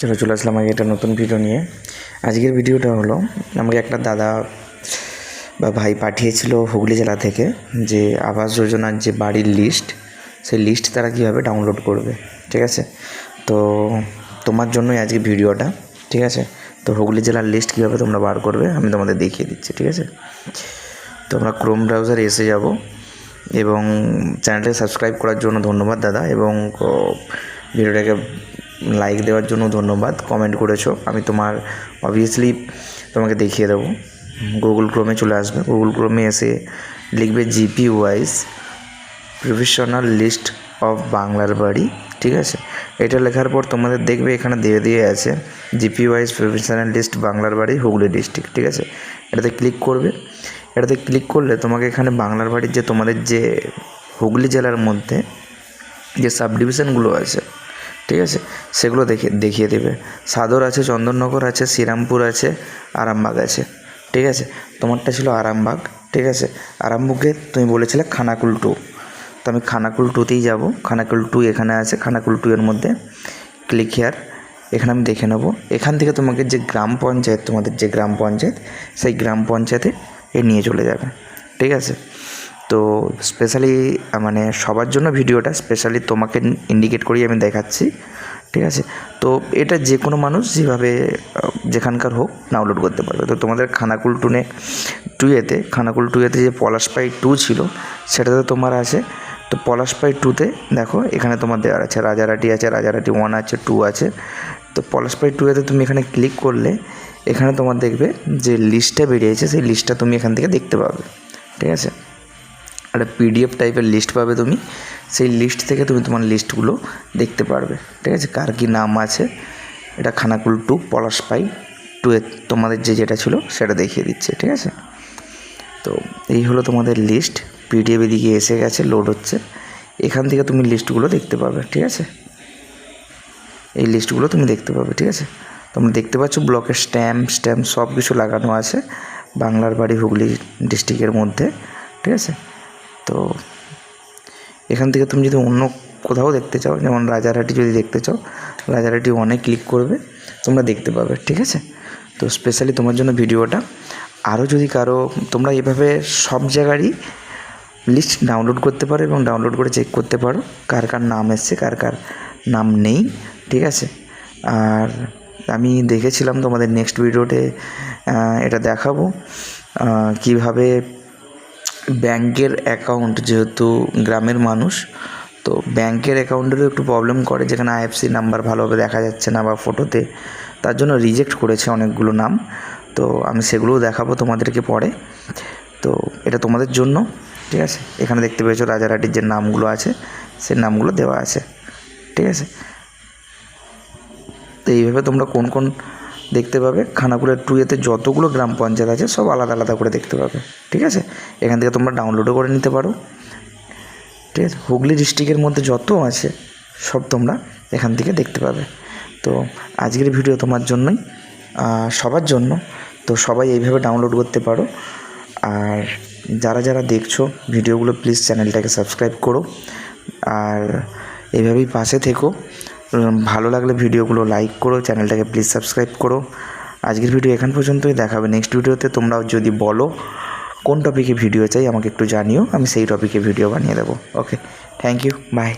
চলো চলে আসলাম আগে একটা নতুন ভিডিও নিয়ে। আজকের ভিডিওটা হলো, আমাকে একটা দাদা বা ভাই পাঠিয়েছিল হুগলি জেলা থেকে যে আবাস যোজনার যে বাড়ির লিস্ট সেই লিস্ট তারা কীভাবে ডাউনলোড করবে, ঠিক আছে? তো তোমার জন্যই আজকে ভিডিওটা ঠিক আছে? তো হুগলি জেলার লিস্ট কীভাবে তোমরা বার করবে, আমি তোমাদের দেখিয়ে দিচ্ছি, ঠিক আছে? তো আমরা ক্রোম ব্রাউজারে এসে যাব এবং চ্যানেলটাকে সাবস্ক্রাইব করার জন্য ধন্যবাদ দাদা এবং ভিডিওটাকে লাইক দেওয়ার জন্য ধন্যবাদ কমেন্ট করেছ। আমি তোমার অবভিয়াসলি তোমাকে দেখিয়ে দেবো। গুগল ক্রোমে চলে আসবে। গুগল ক্রোমে এসে লিখবে GP wise professional list of বাংলার বাড়ি, ঠিক আছে? এটা লেখার পর তোমাদের দেখবে এখানে দিয়ে দিয়ে আছে জিপি ওয়াইজ প্রফেশনাল লিস্ট বাংলার বাড়ি, হুগলি ডিস্ট্রিক্ট ঠিক আছে? এটাতে ক্লিক করবে। এটাতে ক্লিক করলে তোমাকে এখানে বাংলার বাড়ির যে তোমাদের যে হুগলি জেলার মধ্যে যে সাব ডিভিশনগুলো আছে ঠিক আছে? সেগুলো দেখে, দেখিয়ে দেবে। সাদর আছে, চন্দননগর আছে, শ্রীরামপুর আছে, আরামবাগ আছে। ঠিক আছে? তোমারটা ছিল আরামবাগ, ঠিক আছে? আরামবাগে তুমি বলেছিলে খানাকুল টু। তো আমি খানাকুল টুতেই যাব। খানাকুল টু এখানে আছে, খানাকুল টু এর মধ্যে। Click here. এখানে আমি দেখে নেব। এখান থেকে তোমাকে যে গ্রাম পঞ্চায়েত, তোমাদের যে গ্রাম পঞ্চায়েত, সেই গ্রাম পঞ্চায়েতে এ নিয়ে চলে যাবে। ঠিক আছে? তো স্পেশালি মানে সবার জন্য ভিডিওটা স্পেশালি তোমাকে ইন্ডিকেট করেই আমি দেখাচ্ছি, ঠিক আছে? তো এটা যে কোনো মানুষ যেভাবে যেখানকার হোক ডাউনলোড করতে পারবে। তো তোমাদের খানাকুল টুনে টুয়েতে খানাকুল টুয়েতে যে পলাশ পলাশপাই টু ছিল, সেটাতে তোমার আছে। তো পলাশ পলাশপাই টুতে দেখো, এখানে তোমার দেওয়ার আছে। রাজারাটি আছে, রাজারাটি ওয়ান আছে টু আছে। তো পলাশ পলাশপাই টুয়েতে তুমি এখানে ক্লিক করলে, এখানে তোমার দেখবে যে লিস্টটা বেরিয়েছে, সেই লিস্টটা তুমি এখান থেকে দেখতে পাবে, ঠিক আছে? একটা পিডিএফ টাইপের লিস্ট পাবে তুমি। সেই লিস্ট থেকে তুমি তোমার লিস্টগুলো দেখতে পারবে। ঠিক আছে? কার কী নাম আছে? এটা খানাকুল টু, পলাশ পাই টু এ তোমাদের যে যেটা ছিল সেটা দেখিয়ে দিচ্ছে। ঠিক আছে? তো এই হলো তোমাদের লিস্ট পিডিএফ এদিকে এসে গেছে লোড হচ্ছে। এখান থেকে তুমি লিস্টগুলো দেখতে পাবে। ঠিক আছে? এই লিস্টগুলো তুমি দেখতে পাবে। ঠিক আছে? তোমরা দেখতে পাচ্ছ ব্লকের স্ট্যাম্প স্ট্যাম্প সব কিছু লাগানো আছে বাংলার বাড়ি হুগলি ডিস্ট্রিক্টের মধ্যে। ঠিক আছে? তো এখান থেকে তুমি যদি অন্য কোথাও দেখতে চাও, যেমন রাজারহাটি যদি দেখতে চাও, রাজারহাটি অনেক ক্লিক করবে, তোমরা দেখতে পাবে, ঠিক আছে? তো স্পেশালি তোমার জন্য ভিডিওটা। আরও যদি কারও, তোমরা এভাবে সব জায়গারই লিস্ট ডাউনলোড করতে পারো এবং ডাউনলোড করে চেক করতে পারো, কার কার নাম এসছে, কার কার নাম নেই, ঠিক আছে? আর আমি দেখেছিলাম তোমাদের নেক্সট ভিডিওতে এটা দেখাবো কীভাবে ব্যাংকের অ্যাকাউন্ট যেহেতু গ্রামের মানুষ, তো ব্যাংকের অ্যাকাউন্টেরও একটু প্রবলেম করে, যেখানে আইএফসি নাম্বার ভালোভাবে দেখা যাচ্ছে না বা ফটোতে তার জন্য রিজেক্ট করেছে অনেকগুলো নাম। তো আমি সেগুলোও দেখাবো তোমাদেরকে পরে। তো এটা তোমাদের জন্য, ঠিক আছে? এখানে দেখতে পেয়েছ রাজারহাটির যে নামগুলো আছে, সেই নামগুলো দেওয়া আছে, ঠিক আছে? তো এইভাবে তোমরা কোন কোন দেখতে পাবে। খানাকুলের টুয়েতে যতগুলো গ্রাম পঞ্চায়েত আছে, সব আলাদা আলাদা করে দেখতে পাবে। ঠিক আছে? এখান থেকে তোমরা ডাউনলোডও করে নিতে পারো। ঠিক আছে? হুগলি ডিস্ট্রিক্টের মধ্যে যত আছে, সব তোমরা এখান থেকে দেখতে পাবে। তো আজকের ভিডিও তোমার জন্যই সবার জন্য। তো সবাই এইভাবে ডাউনলোড করতে পারো। আর যারা যারা দেখছ ভিডিওগুলো প্লিজ চ্যানেলটাকে সাবস্ক্রাইব করো। আর এইভাবেই পাশে থেকো। ভালো লাগলে ভিডিওগুলো লাইক করো, চ্যানেলটাকে প্লিজ সাবস্ক্রাইব করো। আজকের ভিডিও এখান পর্যন্তই দেখাবে নেক্সট ভিডিওতে তোমরাও যদি বলো কোন টপিকে ভিডিও চাই, আমাকে একটু জানিও, আমি সেই টপিকে ভিডিও বানিয়ে দেবো। Okay thank you by